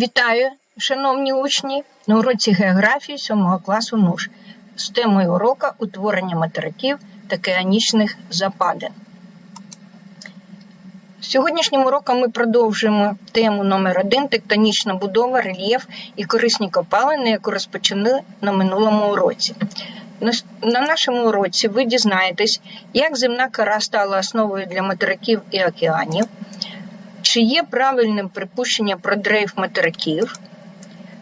Вітаю, шановні учні, на уроці географії 7 класу НУШ з темою урока утворення материків та океанічних западин. Сьогоднішнім уроком ми продовжуємо тему номер 1 тектонічна будова, рельєф і корисні копалини, яку розпочали на минулому уроці. На нашому уроці ви дізнаєтесь, як земна кора стала основою для материків і океанів, чи є правильним припущення про дрейф материків,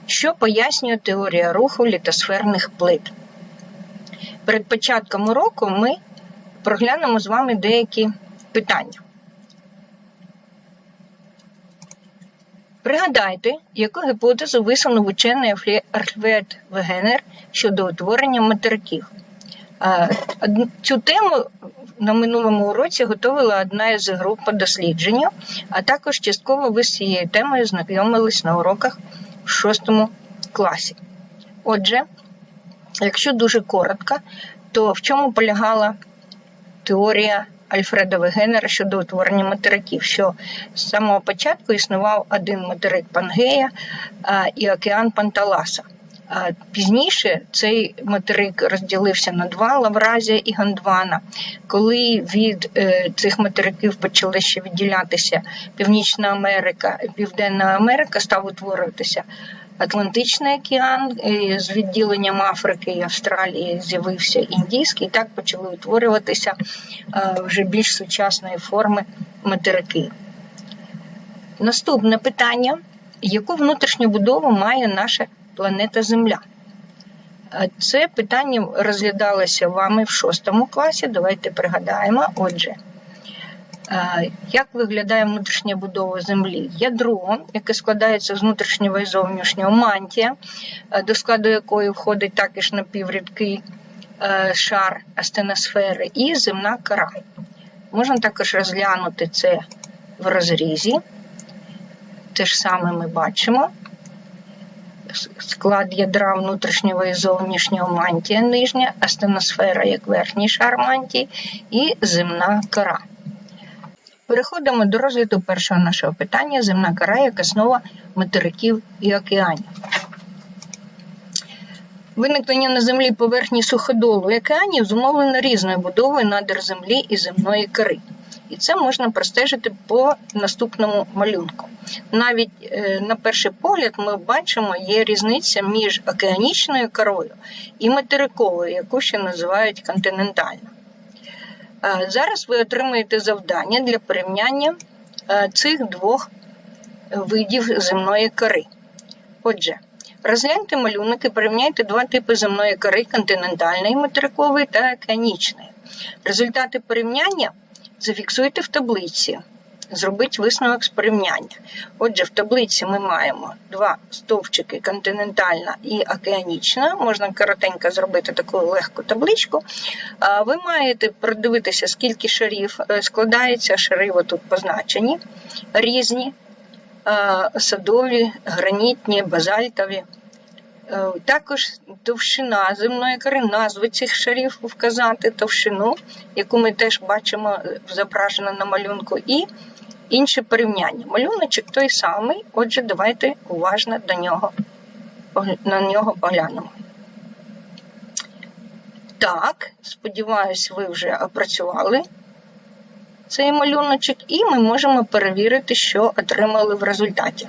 що пояснює теорія руху літосферних плит. Перед початком уроку ми проглянемо з вами деякі питання. Пригадайте, яку гіпотезу висунув учений Альфред Вегенер щодо утворення материків. Е, Цю тему на минулому уроці готувала одна із груп по дослідженню, а також частково ви з цією темою знайомились на уроках в шостому класі. Отже, якщо дуже коротко, то в чому полягала теорія Альфреда Вегенера щодо утворення материків, що з самого початку існував один материк Пангея і океан Панталаса. Пізніше цей материк розділився на два Лавразія і Гондвана. Коли від е, цих материків почали ще відділятися Північна Америка, Південна Америка, став утворюватися Атлантичний океан з відділенням Африки і Австралії з'явився Індійський, і так почали утворюватися е, вже більш сучасної форми материки. Наступне питання: яку внутрішню будову має наша планета Земля? Це питання розглядалося вами в шостому класі. Давайте пригадаємо. Отже, як виглядає внутрішня будова Землі? Ядро, яке складається з внутрішнього і зовнішнього мантія, до складу якої входить також напіврідкий шар астеносфери, і земна кора. Можна також розглянути це в розрізі. Те ж саме ми бачимо. Склад ядра внутрішнього і зовнішнього мантія нижня, астеносфера як верхній шар мантії і земна кора. Переходимо до розгляду першого нашого питання: земна кора як основа материків і океанів. Виникнення на землі поверхні суходолу і океанів зумовлено різною будовою надр землі і земної кори. І це можна простежити по наступному малюнку. Навіть е, на перший погляд ми бачимо, є різниця між океанічною корою і материковою, яку ще називають континентальна. Е, Зараз ви отримаєте завдання для порівняння е, цих двох видів земної кори. Отже, розгляньте малюнок і порівняйте два типи земної кори континентальної материкової та океанічної. Результати порівняння зафіксуйте в таблиці. Зробіть висновок з порівняння. Отже, в таблиці ми маємо два стовпчики континентальна і океанічна. Можна коротенько зробити таку легку табличку. Ви маєте продивитися, скільки шарів е, складається. Шари отут позначені, різні, е, садові, гранітні, базальтові. Е, Також товщина земної кори, назви цих шарів вказати, товщину, яку ми теж бачимо зображено на малюнку, і інше порівняння. Малюночок той самий, отже, давайте уважно до нього, на нього поглянемо. Так, сподіваюсь, ви вже опрацювали цей малюночок, і ми можемо перевірити, що отримали в результаті.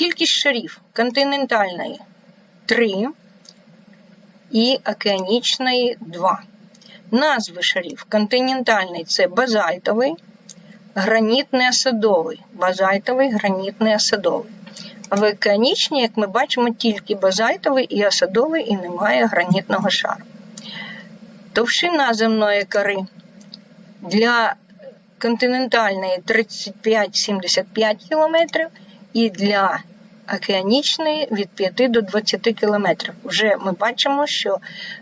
Кількість шарів континентальної 3 і океанічної 2. Назви шарів континентальний це базальтовий, гранітний осадовий, базальтовий, гранітний осадовий. А в океанічній, як ми бачимо, тільки базальтовий і осадовий, і немає гранітного шару. Товщина земної кори для континентальної 35-75 км і для океанічної від 5 до 20 км. Вже ми бачимо, що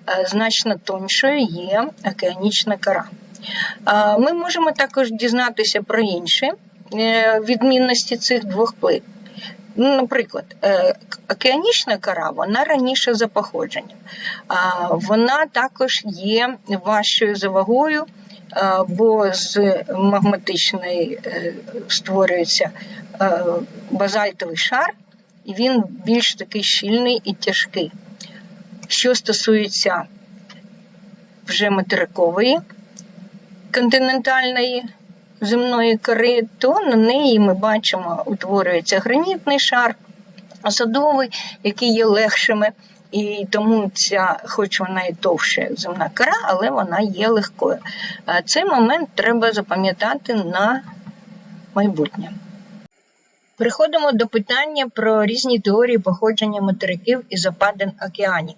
е, значно тоншою є океанічна кора. Ми можемо також дізнатися про інші е, відмінності цих двох плит. Наприклад, е, океанічна кора вона раніше за походженням. Вона також є важчою за вагою, бо з магматичної створюється базальтовий шар, і він більш такий щільний і тяжкий. Що стосується вже материкової континентальної земної кори, то на неї ми бачимо, утворюється гранітний шар, садовий, який є легшими. І тому ця, хоч вона і товща земна кора, але вона є легкою. Цей момент треба запам'ятати на майбутнє. Переходимо до питання про різні теорії походження материків і западин океанів,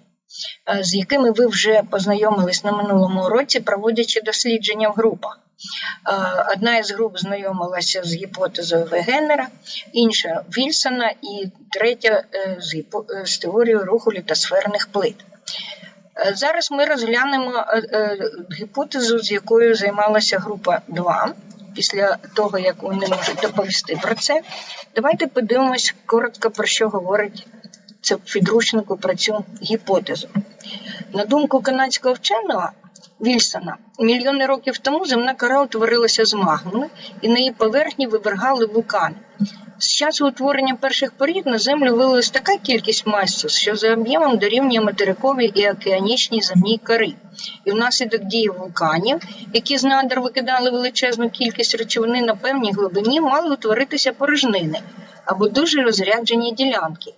е, з якими ви вже познайомились на минулому уроці, проводячи дослідження в групах. Е, Одна із груп знайомилася з гіпотезою Вегенера, інша Вільсона і третя е, з, теорією руху літосферних плит. Зараз ми розглянемо гіпотезу, з якою займалася група 2. Після того, як вони можуть доповісти про це, давайте подивимось коротко про що говорить це підручнику про цю гіпотезу. На думку канадського вченого Вільсона, мільйони років тому земна кора утворилася з магми, і на її поверхні вивергали вулкани. З часу утворення перших порід на землю вилилась така кількість масу, що за об'ємом дорівнює материковій і океанічній земній кори. І внаслідок дії вулканів, які з надр викидали величезну кількість речовини на певній глибині, мали утворитися порожнини або дуже розряджені ділянки.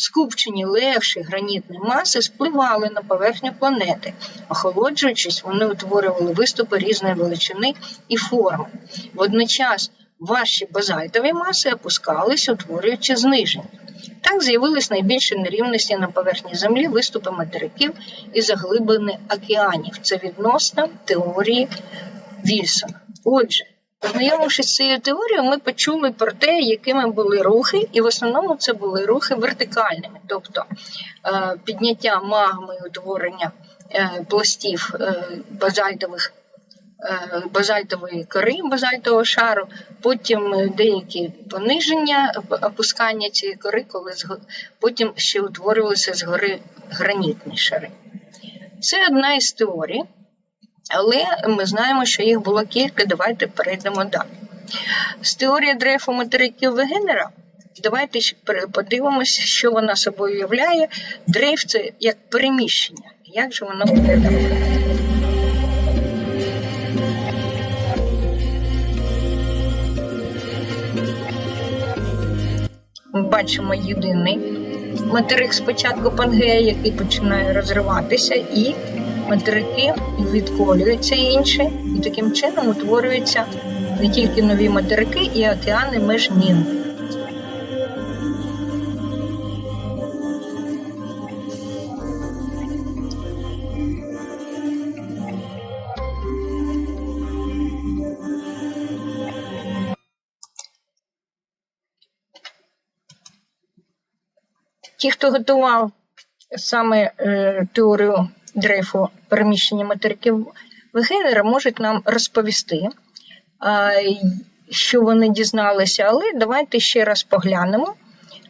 Скупчені легші гранітні маси спливали на поверхню планети. Охолоджуючись, вони утворювали виступи різної величини і форми. Водночас важчі базальтові маси опускались, утворюючи зниження. Так з'явились найбільші нерівності на поверхні Землі, виступи материків і заглиблені океанів. Це відносно теорії Вільсона. Отже, Познайомившись з цією теорією, ми почули про те, якими були рухи, і в основному це були рухи вертикальними, тобто е, підняття магми, і утворення е, пластів е, базальтових. Базальтової кори, базальтового шару, потім деякі пониження, опускання цієї кори, коли потім ще утворювалися згори гранітні шари. Це одна із теорій, але ми знаємо, що їх було кілька. Давайте перейдемо далі. З теорії дрейфу материків Вегенера. Давайте подивимося, що вона собою являє. Дрейф це як переміщення. Як же воно виглядає? Ми бачимо єдиний материк спочатку Пангея, який починає розриватися, і материки відколюються інші, і таким чином утворюються не тільки нові материки і океани між ними. Ті, хто готував саме е, теорію дрейфу переміщення материків Вегенера, можуть нам розповісти, що вони дізналися, але давайте ще раз поглянемо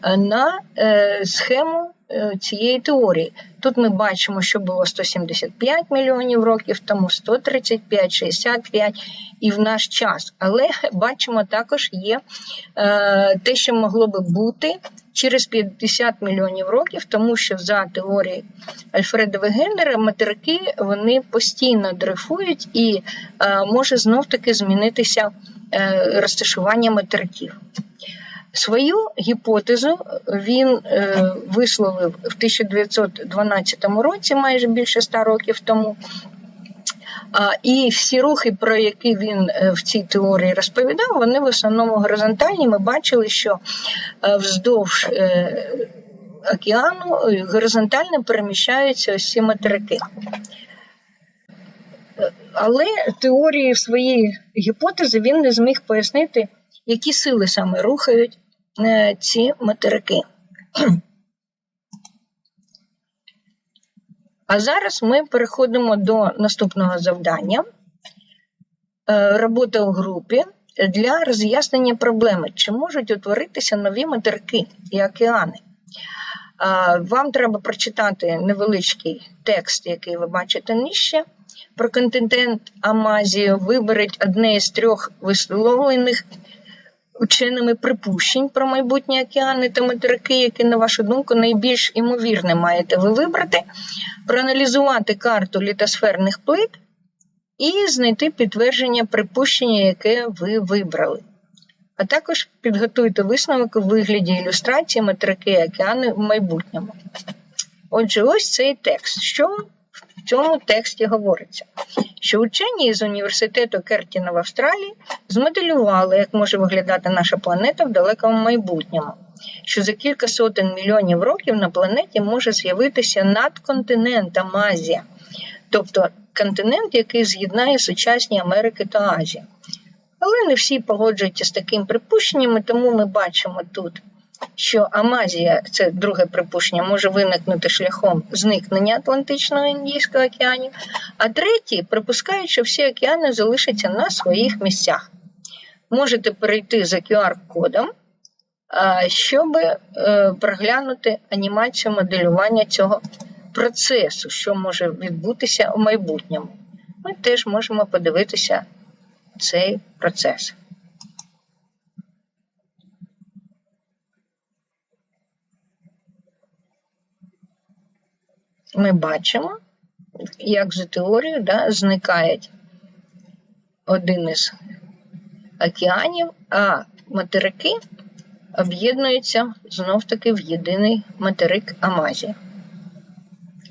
на е, схему е, цієї теорії. Тут ми бачимо, що було 175 мільйонів років тому, 135, 65 і в наш час. Але бачимо також є е, те, що могло би бути через 50 мільйонів років, тому що за теорією Альфреда Вегенера материки вони постійно дрейфують і може знов таки змінитися розташування материків. Свою гіпотезу він е, висловив в 1912 році, майже більше 100 років тому. І всі рухи, про які він е, в цій теорії розповідав, вони в основному горизонтальні. Ми бачили, що е, вздовж океану горизонтально переміщаються ось ці материки. Але теорії своєї гіпотези він не зміг пояснити, які сили саме рухають ці материки. А зараз ми переходимо до наступного завдання. Е, Робота у групі для роз'яснення проблеми, чи можуть утворитися нові материки і океани. Вам треба прочитати невеличкий текст, який ви бачите нижче, про континент Амазію виберіть одне із трьох висловлених ученими припущень про майбутні океани та материки, які, на вашу думку, найбільш імовірне маєте ви вибрати, проаналізувати карту літосферних плит і знайти підтвердження припущення, яке ви вибрали. А також підготуйте висновок у вигляді ілюстрації материки океани в майбутньому. Отже, ось цей текст. Що цьому тексті говориться? Що учені з університету Кертіна в Австралії змоделювали, як може виглядати наша планета в далекому майбутньому, що за кілька сотень мільйонів років на планеті може з'явитися надконтинент Амазія, тобто континент, який з'єднає сучасні Америки та Азію. Але не всі погоджуються з таким припущенням, тому ми бачимо тут, що Амазія, це друге припущення, може виникнути шляхом зникнення Атлантичного Індійського океанів, а третє припускають, що всі океани залишаться на своїх місцях. Можете перейти за QR-кодом, щоб е, проглянути анімацію моделювання цього процесу, що може відбутися у майбутньому. Ми теж можемо подивитися цей процес. Ми бачимо, як за теорією да, зникає один із океанів, а материки об'єднуються знов-таки в єдиний материк Амазія.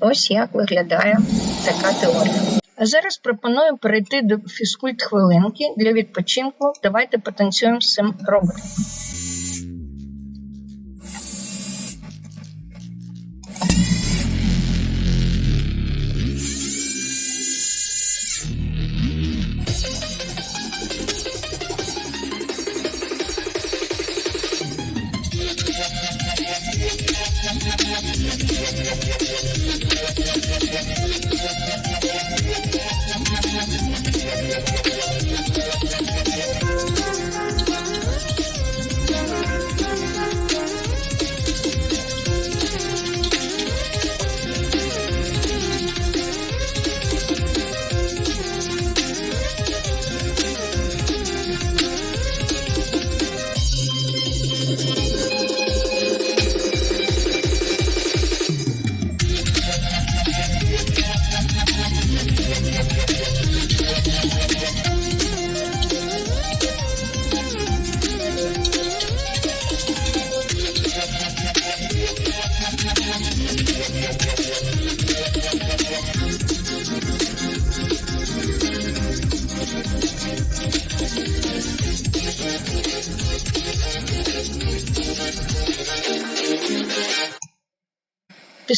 Ось як виглядає така теорія. А зараз пропоную перейти до фізкульт хвилинки для відпочинку. Давайте потанцюємо з цим роботом. just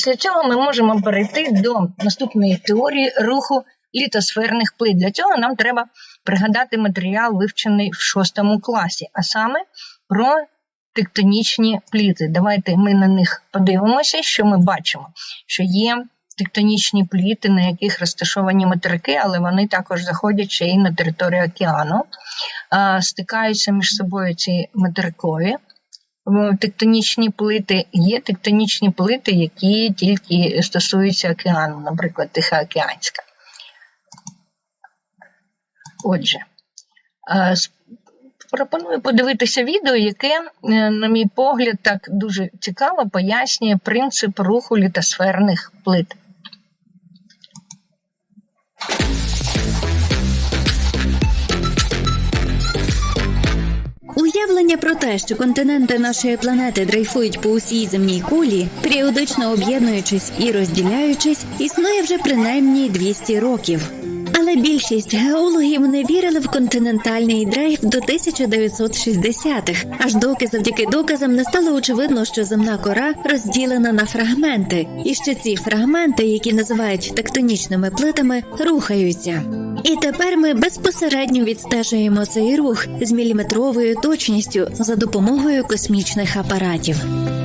Після цього ми можемо перейти до наступної теорії руху літосферних плит. Для цього нам треба пригадати матеріал, вивчений в шостому класі, а саме про тектонічні пліти. Давайте ми на них подивимося, що ми бачимо, що є тектонічні пліти, на яких розташовані материки, але вони також заходять ще й на територію океану, стикаються між собою ці материкові тектонічні плити, є тектонічні плити, які тільки стосуються океану, наприклад, Тихоокеанська. Отже, пропоную подивитися відео, яке, е, на мій погляд, так дуже цікаво пояснює принцип руху літосферних плит. Уявлення про те, що континенти нашої планети дрейфують по усій земній кулі, періодично об'єднуючись і розділяючись, існує вже принаймні 200 років. Але більшість геологів не вірили в континентальний дрейф до 1960-х, аж доки завдяки доказам не стало очевидно, що земна кора розділена на фрагменти, і що ці фрагменти, які називають тектонічними плитами, рухаються. І тепер ми безпосередньо відстежуємо цей рух з міліметровою точністю за допомогою космічних апаратів.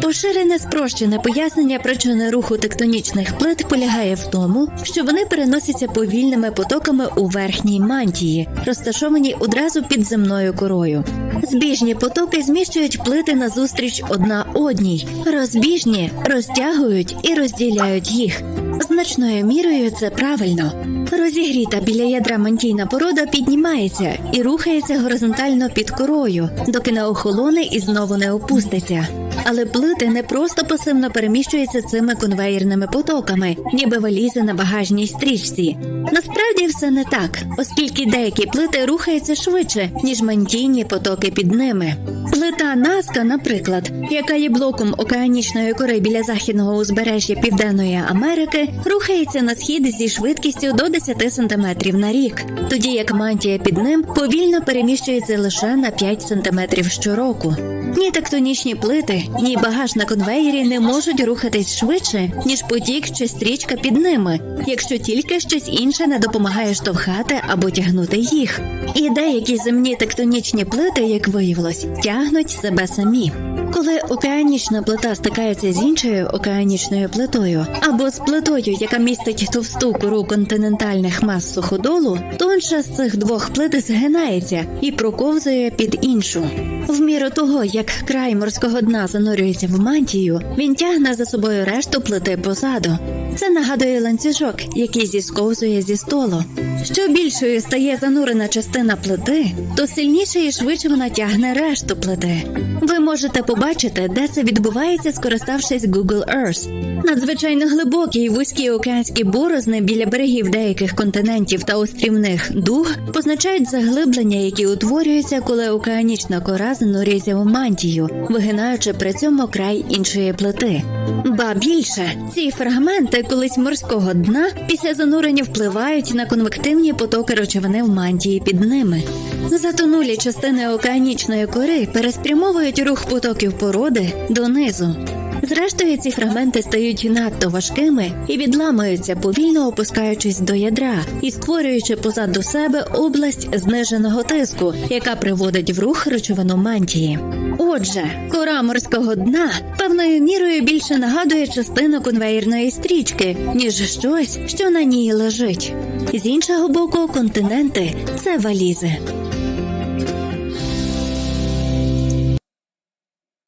Поширене спрощене пояснення причини руху тектонічних плит полягає в тому, що вони переносяться повільними потоками у верхній мантії, розташованій одразу під земною корою. Збіжні потоки зміщують плити назустріч одна одній, розбіжні розтягують і розділяють їх. Значною мірою це правильно. Розігріта біля ядра мантійна порода піднімається і рухається горизонтально під корою, доки не охолоне і знову не опуститься. Але плити не просто пасивно переміщуються цими конвеєрними потоками, ніби валізи на багажній стрічці. Насправді все не так, оскільки деякі плити рухаються швидше, ніж мантійні потоки під ними. Плита Наска, наприклад, яка є блоком океанічної кори біля західного узбережжя Південної Америки, рухається на схід зі швидкістю до 10 см на рік, тоді як мантія під ним повільно переміщується лише на 5 см щороку. Ні тектонічні плити, ні багаж на конвеєрі не можуть рухатись швидше, ніж потік чи стрічка під ними, якщо тільки щось інше не допомагає штовхати або тягнути їх. І деякі земні тектонічні плити, як виявилось, тягнуть себе самі. Коли океанічна плита стикається з іншою океанічною плитою або з плитою, яка містить товсту кору континентальних мас суходолу, тонша з цих двох плит згинається і проковзує під іншу. В міру того, як край морського дна занурюється в мантію, він тягне за собою решту плити позаду. Це нагадує ланцюжок, який зісковзує зі столу. Що більшою стає занурена частина плити, то сильніше і швидше вона тягне решту плити. Ви можете побачити, де це відбувається, скориставшись Google Earth. Надзвичайно глибокі і вузькі океанські борозни біля берегів деяких континентів та острівних дуг позначають заглиблення, які утворюються, коли океанічна кора занурюється в мантію, вигинаючи при цьому край іншої плити. Ба більше ці фрагменти колись морського дна після занурення впливають на конвективні потоки речовини в мантії під ними. Затонулі частини океанічної кори переспрямовують рух потоків породи донизу. Зрештою, ці фрагменти стають надто важкими і відламуються, повільно опускаючись до ядра і створюючи позаду себе область зниженого тиску, яка приводить в рух речовину мантії. Отже, кора морського дна певною мірою більше нагадує частину конвеєрної стрічки, ніж щось, що на ній лежить. З іншого боку, континенти це валізи.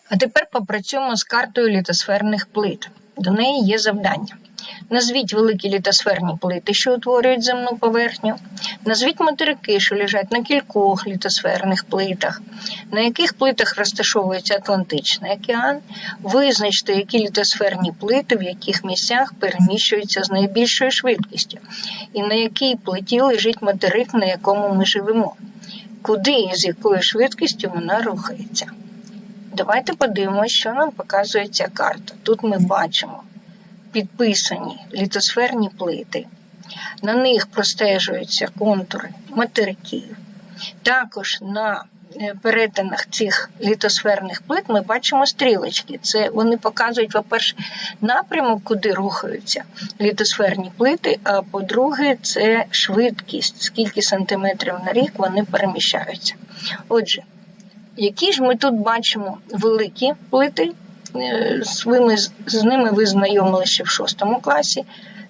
А тепер попрацюємо з картою літосферних плит. До неї є завдання. Назвіть великі літосферні плити, що утворюють земну поверхню. Назвіть материки, що лежать на кількох літосферних плитах, на яких плитах розташовується Атлантичний океан. Визначте, які літосферні плити в яких місцях переміщуються з найбільшою швидкістю, і на якій плиті лежить материк, на якому ми живемо, куди і з якою швидкістю вона рухається. Давайте подивимося, що нам показує ця карта. Тут ми бачимо підписані літосферні плити. На них простежуються контури материків. Також на е, перетинах цих літосферних плит ми бачимо стрілочки. Це вони показують, по-перше, напрямок, куди рухаються літосферні плити, а по-друге, це швидкість, скільки сантиметрів на рік вони переміщаються. Отже, які ж ми тут бачимо великі плити, е, з ними, ви знайомили ще в шостому класі.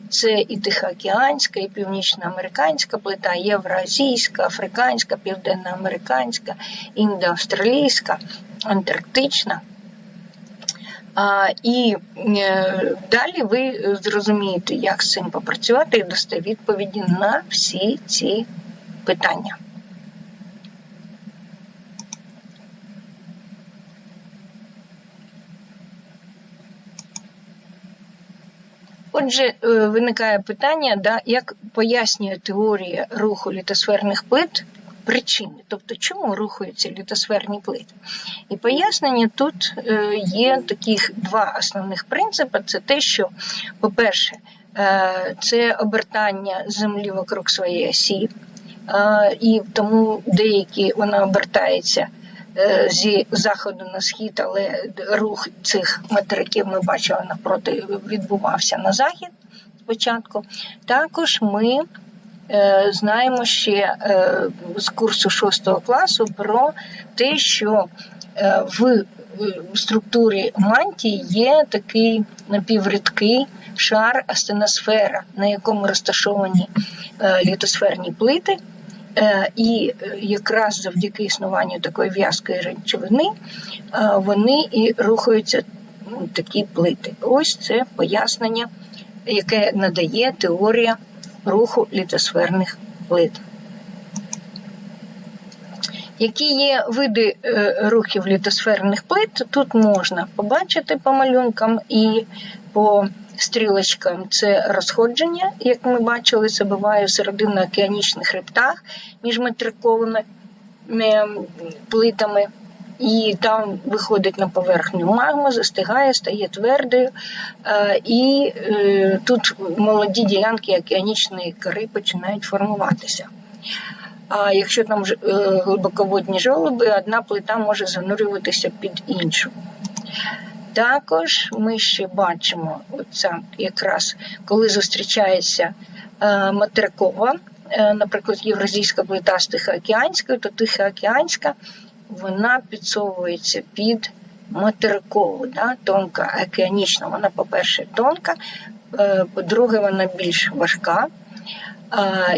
Це і Тихоокеанська, і Північноамериканська плита, Євразійська, Африканська, Південноамериканська, Індоавстралійська, Антарктична. А, І е, далі ви зрозумієте, як з цим попрацювати і дасте відповіді на всі ці питання. Отже, е, виникає питання, да, як пояснює теорія руху літосферних плит причини, тобто чому рухаються літосферні плити. І пояснення тут е, є таких два основних принципи: це те, що, по-перше, е, це обертання Землі вокруг своєї осі, і тому деякі вона обертається. Зі заходу на схід, але рух цих материків ми бачили навпроти відбувався на захід спочатку. Також ми е, знаємо ще е, з курсу 6 класу про те, що е, в структурі мантії є такий напіврідкий шар астеносфера, на якому розташовані е, літосферні плити. Е, І якраз завдяки існуванню такої в'язкої речовини вони і рухаються ну, такі плити. Ось це пояснення яке надає теорія руху літосферних плит. Які є види е, рухів літосферних плит, тут можна побачити по малюнкам і по стрілочкам. Це розходження, як ми бачили, це буває в серединно-океанічних хребтах між материковими е, плитами. І там виходить на поверхню магма, застигає, стає твердою. Е, І е, тут молоді ділянки океанічної кори починають формуватися. А якщо там глибоководні жолоби, одна плита може занурюватися під іншу. Також ми ще бачимо, оця якраз коли зустрічається е, материкова, е, наприклад, євразійська плита з Тихоокеанською, то Тихоокеанська вона підсовується під материкову, да, тонка океанічна. Вона, по-перше, тонка, е, по-друге, вона більш важка.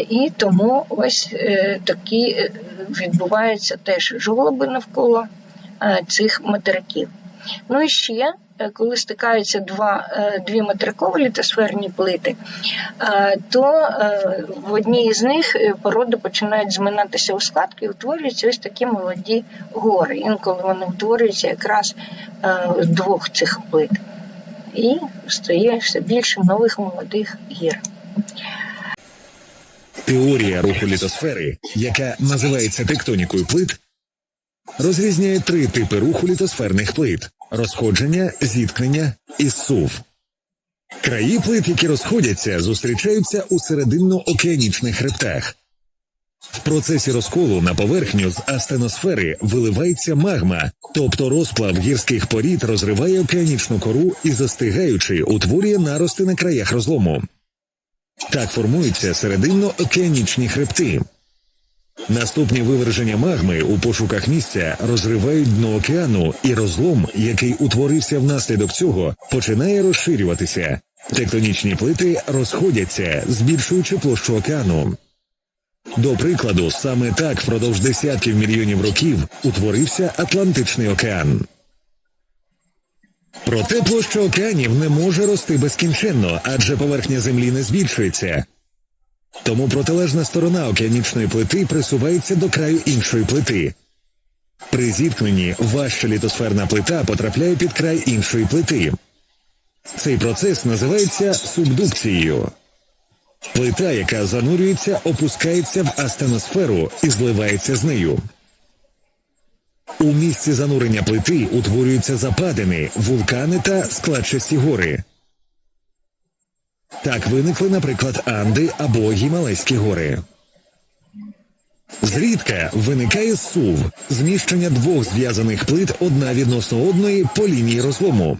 І тому ось такі відбуваються теж жолоби навколо цих материків. Ну і ще, е, коли стикаються два, е, дві материкові літосферні плити, е, то в одній з них породи починають зминатися у складки і утворюються ось такі молоді гори. Інколи вони утворюються якраз з двох цих плит. І стає все більше нових молодих гір. Теорія руху літосфери, яка називається тектонікою плит, розрізняє три типи руху літосферних плит: розходження, зіткнення і зсув. Краї плит, які розходяться, зустрічаються у серединно-океанічних хребтах. В процесі розколу на поверхню з астеносфери виливається магма, тобто розплав гірських порід розриває океанічну кору і застигаючи утворює нарости на краях розлому. Так формуються серединно-океанічні хребти. Наступні виверження магми у пошуках місця розривають дно океану, і розлом, який утворився внаслідок цього, починає розширюватися. Тектонічні плити розходяться, збільшуючи площу океану. До прикладу, саме так впродовж десятків мільйонів років утворився Атлантичний океан. Проте площа океанів не може рости безкінченно, адже поверхня землі не збільшується. Тому протилежна сторона океанічної плити присувається до краю іншої плити. При зіткненні важча літосферна плита потрапляє під край іншої плити. Цей процес називається субдукцією. Плита, яка занурюється, опускається в астеносферу і зливається з нею. У місці занурення плити утворюються западини, вулкани та складчасті гори. Так виникли, наприклад, Анди або Гімалайські гори. Зрідка виникає сув зміщення двох зв'язаних плит одна відносно одної по лінії розлому.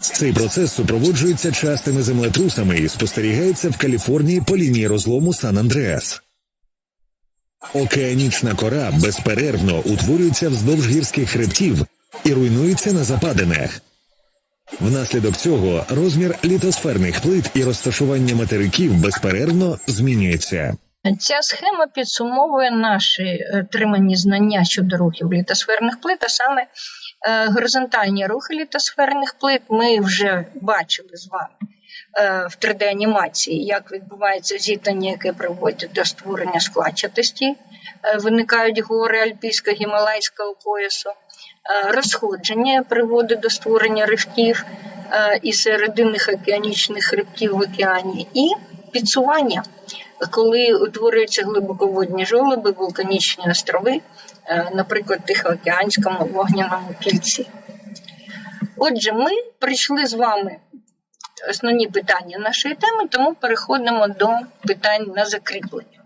Цей процес супроводжується частими землетрусами і спостерігається в Каліфорнії по лінії розлому Сан-Андреас. Океанічна кора безперервно утворюється вздовж гірських хребтів і руйнується на западинах. Внаслідок цього розмір літосферних плит і розташування материків безперервно змінюється. Ця схема підсумовує наші е, отримані знання щодо рухів літосферних плит, а саме е, горизонтальні рухи літосферних плит. Ми вже бачили з вами е, в 3D-анімації, як відбувається зіткнення, яке приводить до створення складчатості, виникають гори альпійсько-гімалайського поясу, Е, розходження приводить до створення ривків е, і серединних океанічних хребтів в океані, і підсування коли утворюються глибоководні жолоби, вулканічні острови, е, наприклад, Тихоокеанському вогняному кільці. Отже, ми прийшли з вами основні питання нашої теми, тому переходимо до питань на закріплення.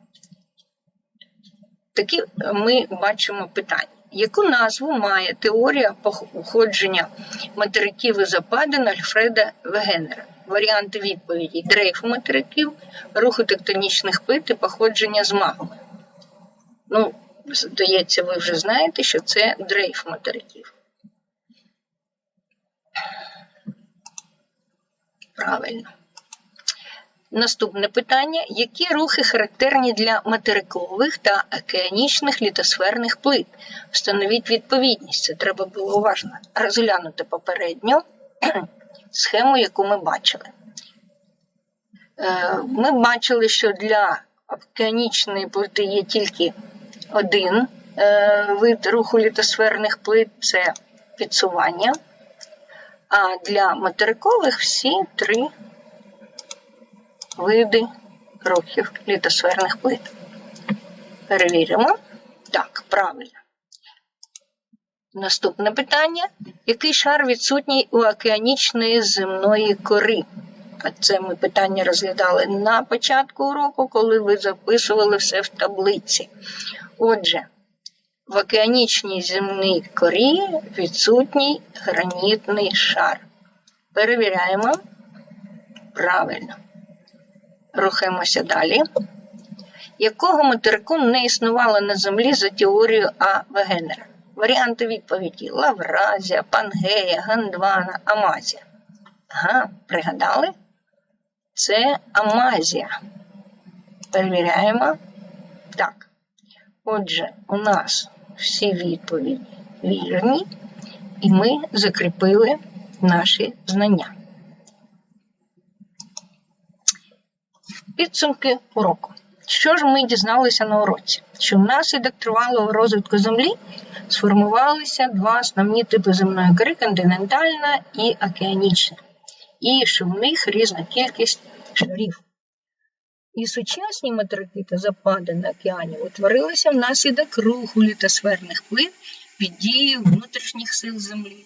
Такі ми бачимо питання. Яку назву має теорія походження материків і западин Альфреда Вегенера? Варіанти відповіді: дрейф материків, рухи тектонічних плит і походження з магми. Ну, здається, ви вже знаєте, що це дрейф материків. Правильно. Наступне питання: які рухи характерні для материкових та океанічних літосферних плит? Встановіть відповідність. Це треба було уважно розглянути попередньо схему, яку ми бачили. Е, Ми бачили, що для океанічної плити є тільки один е, вид руху літосферних плит це підсування. А для материкових всі три види рухів літосферних плит. Перевіримо. Так, правильно. Наступне питання. Який шар відсутній у океанічної земної кори? Це ми питання розглядали на початку уроку, коли ви записували все в таблиці. Отже, в океанічній земній корі відсутній гранітний шар. Перевіряємо. Правильно. Рухаємося далі. Якого материку не існувало на Землі за теорією А. Вегенера? Варіанти відповіді: Лавразія, Пангея, Гандвана, Амазія. Ага, пригадали? Це Амазія. Перевіряємо. Так. Отже, у нас всі відповіді вірні, і ми закріпили наші знання. Підсумки уроку. Що ж ми дізналися на уроці? Що внаслідок тривалого розвитку Землі сформувалися два основні типи земної кори континентальна і океанічна, і що в них різна кількість шарів. І сучасні материки та запади на океані утворилися внаслідок руху літосферних плит під дією внутрішніх сил Землі.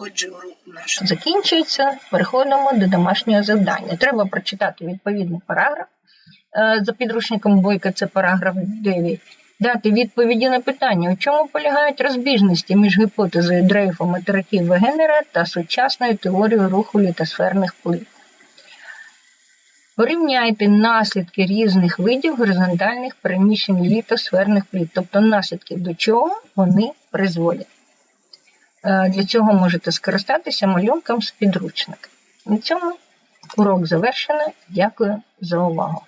Отже, урок наш закінчується. Переходимо до домашнього завдання. Треба прочитати відповідний параграф. Е, За підручником Бойка це параграф 9. Дати відповіді на питання, у чому полягають розбіжності між гіпотезою дрейфу материків Вегенера та сучасною теорією руху літосферних плит. Порівняйте наслідки різних видів горизонтальних переміщень літосферних плит, тобто наслідки до чого вони призводять. Е, Для цього можете скористатися малюнком з підручника. На цьому урок завершено. Дякую за увагу.